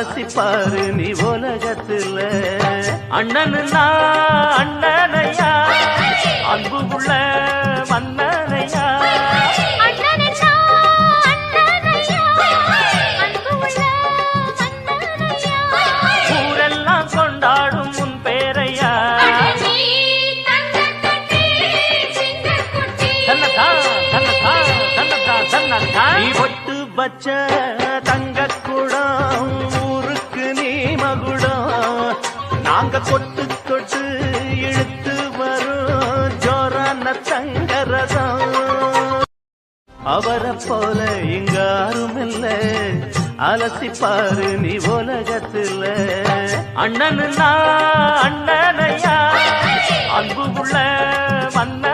அலசி பாரு நீ உலகத்துல. அண்ணனென்னா அண்ணனையா? அன்பு உள்ள மன்னனையா? ஊரெல்லாம் கொண்டாடும் உன் பேரையா? நீ தங்கக்குட்டி சிங்கக்குட்டி தன்னதா தன்னதா தன்னதா தன்னதா நீ பொட்டு வச்ச தங்க அங்க கொட்டு கொட்டு இழுத்து வரும். ஜோரான தங்கரசம் அவரை போல இங்க யாரும் இல்ல. அலசி பாரு நீ உலகத்துல. அண்ணனு அன்பு உள்ள மன்ன